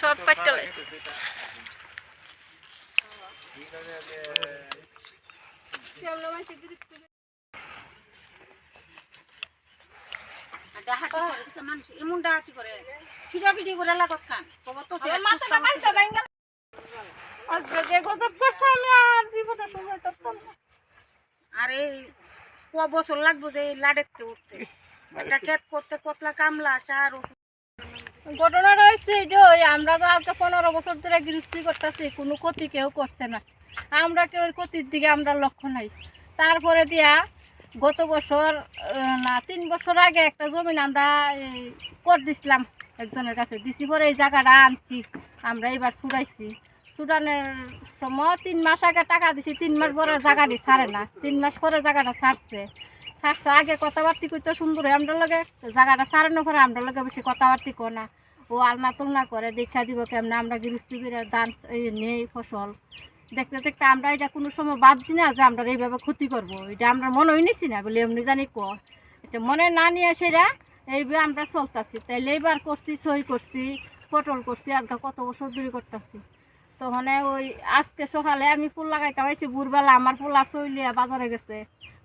সব লাইছে এমন করে ফিরা ফিরি করে লাগত খান তো মাথাটা বাইঙ্গা আমি আর ক বছর লাগবো যে এই লাডেতে উঠতে? একটা ক্ষেত করতে কতলা কামলা সার ওষুধ ঘটনাটা যে ওই আমরা তো আজকে পনেরো বছর ধরে গৃহস্থী করতেছি, কোনো ক্ষতি কেউ করছে না। আমরা কেউ ক্ষতির দিকে আমরা লক্ষ্য নাই। তারপরে দিয়া গত বছর না, তিন বছর আগে একটা জমিন আমরা কর দিছিলাম একজনের কাছে। দিছি পরে এই জায়গাটা আনছি, আমরা এবার ছুটাইছি। ছুটানোর সময় তিন মাস আগে টাকা দিছি, তিন মাস পরে জায়গাটি ছাড়ে না। তিন মাস পরে জায়গাটা ছাড়ছে। ছাড়ছে আগে কথাবার্তি কইতে সুন্দর হয় আমরা লগে। জায়গাটা ছাড়ানো করে আমরা লগে বেশি কথাবার্তি কো না। ও আলনা তুলনা করে, দেখা দিব কেমন আমরা গৃহস্থী করে ধান এই নেই ফসল। দেখতে দেখতে আমরা এটা কোনো সময় ভাবছি না যে আমরা এইভাবে ক্ষতি করব। এটা আমরা মনে হই নিছি না বলে এমনি জানি ক এটা মনে না নিয়ে সেরা, এইভাবে আমরা চলতেছি। তাই লেবার করছি, সই করছি, পটল করছি, আজকে কত বছর ধরে করতেছি। তো মানে ওই আজকে সকালে আমি ফুল লাগাইতাম আইসি ভোরবেলা আমার ফুলা চইলিয়া বাজারে গেছে।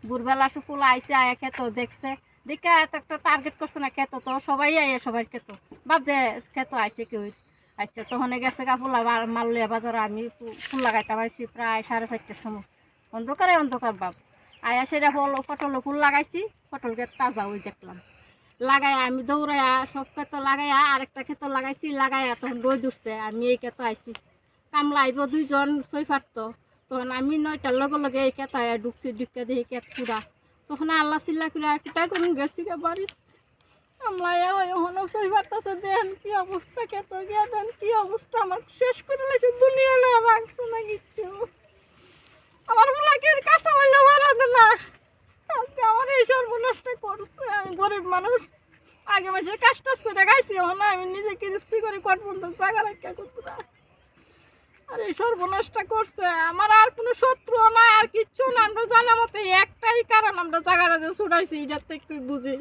ভোরবেলা সে ফুল আইসে আয়া খেতো, দেখছে। দেখে একটা টার্গেট করছে না, খেতো তো, সবাই আইয়া সবাই খেতো। বাপ যে খেতো আইসে কেউ আচ্ছা তখন গেছে গা ফুলা মারলিয়া বাজারে, আমি ফুল লাগাইতাম আইসি প্রায় সাড়ে চারটার সময়। অন্ধকারে অন্ধকার বাপ। আয়া সেটা ফল, পটল, ফুল লাগাইছি পটলকে তাজা ওই দেখলাম। লাগাই আমি দৌড়াইয়া সব ক্ষেত্র লাগাইয়া আরেকটা ক্ষেত্র লাগাইছি, লাগাইয়া তখন রোদ উঠছে, আমি এই ক্ষেত্র আইছি। কামলা আইব দুইজন ছয় ফাটতো তখন আমি নয়টার লগে লগে এই কেতায় ঢুকছি ঢুকে দেখি কেত পুরা তখন আল্লাহ চিল্লা করে কিতা করুন গেছি গে বাড়ি কি অবস্থা দেন, কি অবস্থা আমার শেষ না আমার মারাতে না। আজকে আমার করছে আমি গরিব মানুষ আগে মাসে কাজ টাজ করে গাইছি এখন আমি নিজে কিস্তি করে কট পর্যন্ত জায়গা রাখা করতে আর এই সর্বনাশটা করছে। আমার আর কোনো শত্রু নাই আর কিচ্ছু না। আমরা জানা মতো একটাই কারণ আমরা জায়গাটা যে ছুটাইছি এটার থেকে বুঝি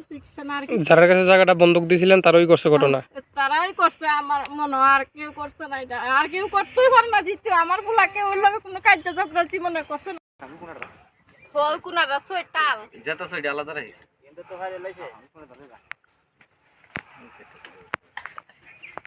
না আর কি যার কাছে জায়গাটা বন্ধক দিছিলেন তারই করছে ঘটনা। তারাই করছে। আমার মনে হয় আর কেউ করছে না এটা। আর কেউ করতেই পারে না দ্বিতীয়। আমারগুলা কেউ ওর লগে কোনো কার্য ঝগড়া জীবনে করছে না। ওই কোনাটা ছয় টাল যেটা সাইড আলাদা রাখিস